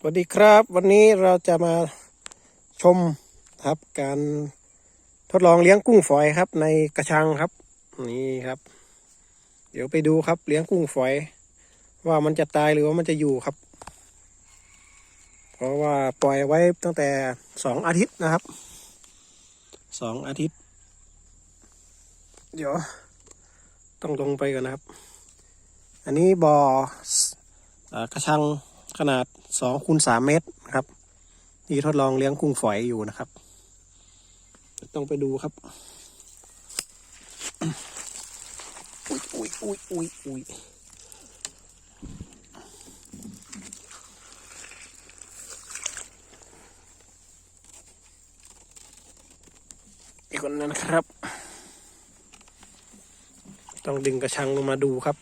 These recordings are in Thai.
สวัสดีครับ วันนี้เราจะมาชมครับการทดลองเลี้ยงกุ้งฝอยครับ ในกระชังครับ นี่ครับ เดี๋ยวไปดูครับเลี้ยงกุ้งฝอย ว่ามันจะตายหรือว่ามันจะอยู่ครับ เพราะว่าปล่อยไว้ตั้งแต่สองอาทิตย์นะครับสองอาทิตย์ เดี๋ยว ต้องลงไปก่อนนะครับ อันนี้บ่อเอ่อกระชัง ขนาดสองคูณสามเมตรนะครับที่ทดลองเลี้ยงกุ้งฝอยอยู่นะครับ ต้องไปดูครับ อุ้ยอุ้ยอุ้ยอุ้ยอุ้ยอีกคนนั้นครับ ต้องดึงกระชังลงมาดูครับ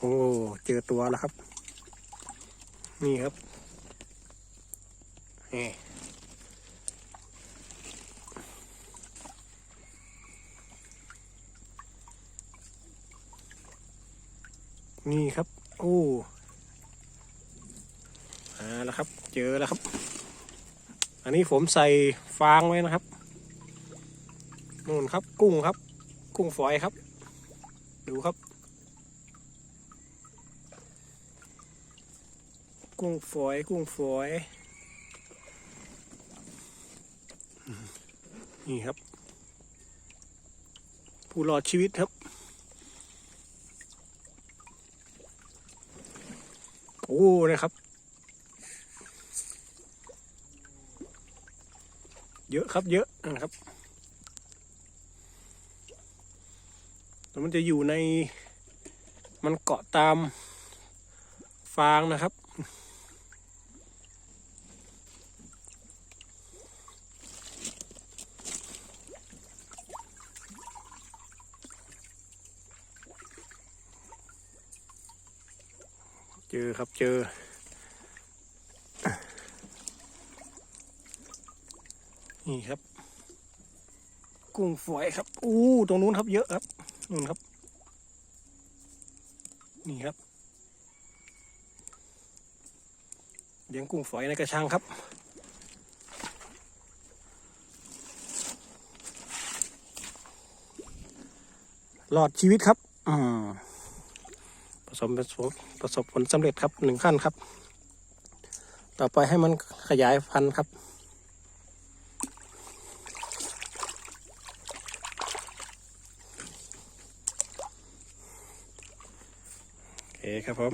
โอ้ เจอตัวแล้วครับ นี่ครับนี่นี่ครับ โอ้มาแล้วครับ เจอแล้วครับ อันนี้ผมใส่ฟางไว้นะครับนู่นครับ กุ้งครับ กุ้งฝอยครับ ดูครับ กุ้งฝอย กุ้งฝอย นี่ครับ ผู้รอดชีวิตครับ โอ้นะครับ เยอะครับเยอะนะครับแต่มันจะอยู่ในมันเกาะตามฟางนะครับ เจอครับเจอ นี่ครับ กุ้งฝอยครับ อู้ตรงนู้นครับเยอะครับนู่นครับ นี่ครับเลี้ยงกุ้งฝอยในกระชังครับรอดชีวิตครับ อืม ประสบประสบประสบผลสำเร็จครับหนึ่งขั้นครับ ต่อไปให้มันขยายพันธุ์ครับโอเคครับผม